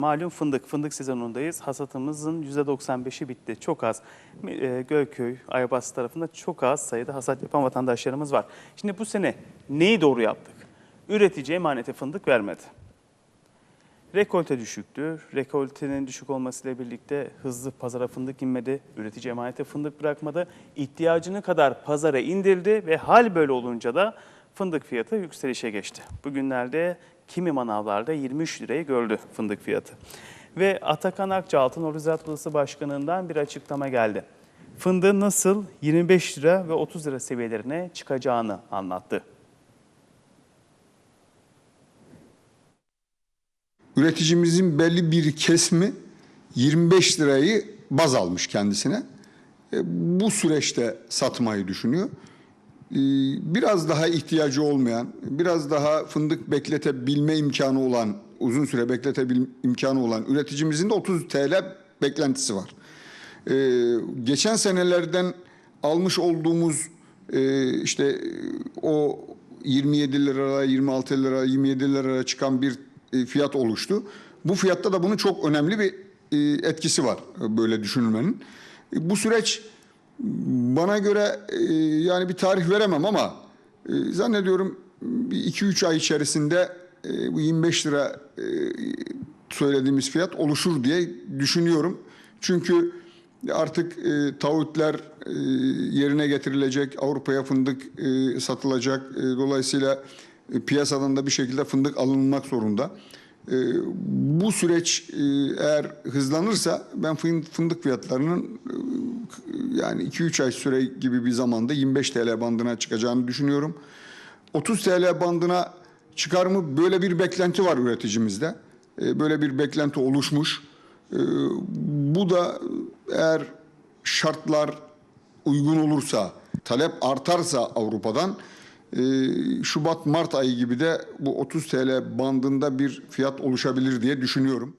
Malum fındık, fındık sezonundayız. Hasatımızın %95'i bitti. Çok az. E, Gölköy, Aybas tarafında çok az sayıda hasat yapan vatandaşlarımız var. Şimdi bu sene neyi doğru yaptık? Üretici emanete fındık vermedi. Rekolte düşüktü. Rekoltenin düşük olmasıyla birlikte hızlı pazara fındık inmedi. Üretici emanete fındık bırakmadı. İhtiyacını kadar pazara indirdi ve hal böyle olunca da fındık fiyatı yükselişe geçti. Bugünlerde kimi manavlarda 23 lirayı gördü fındık fiyatı. Ve Atakan Akça Altın Ziraat Odası Başkanı'ndan bir açıklama geldi. Fındığın nasıl 25 lira ve 30 lira seviyelerine çıkacağını anlattı. Üreticimizin belli bir kesimi 25 lirayı baz almış kendisine. E, Bu süreçte satmayı düşünüyor. E, Biraz daha ihtiyacı olmayan, biraz daha fındık bekletebilme imkanı olan, uzun süre bekletebilme imkanı olan üreticimizin de 30 TL beklentisi var. E, Geçen senelerden almış olduğumuz e, işte o 27 lira, 26 lira, 27 lira çıkan bir e, fiyat oluştu. Bu fiyatta da bunun çok önemli bir e, etkisi var böyle düşünülmenin. Bu süreç bana göre e, yani bir tarih veremem ama e, zannediyorum 2-3 ay içerisinde e, bu 25 lira söylediğimiz fiyat oluşur diye düşünüyorum. Çünkü artık e, taahhütler yerine getirilecek, Avrupa'ya fındık satılacak. Dolayısıyla e, piyasadan da bir şekilde fındık alınmak zorunda. Bu süreç eğer hızlanırsa ben fın- fındık fiyatlarının yani 2-3 ay süre gibi bir zamanda 25 TL bandına çıkacağını düşünüyorum. 30 TL bandına çıkar mı? Böyle bir beklenti var üreticimizde. E, Böyle bir beklenti oluşmuş. E, Bu da eğer şartlar uygun olursa, talep artarsa Avrupa'dan e, Şubat-Mart ayı gibi de bu 30 TL bandında bir fiyat oluşabilir diye düşünüyorum.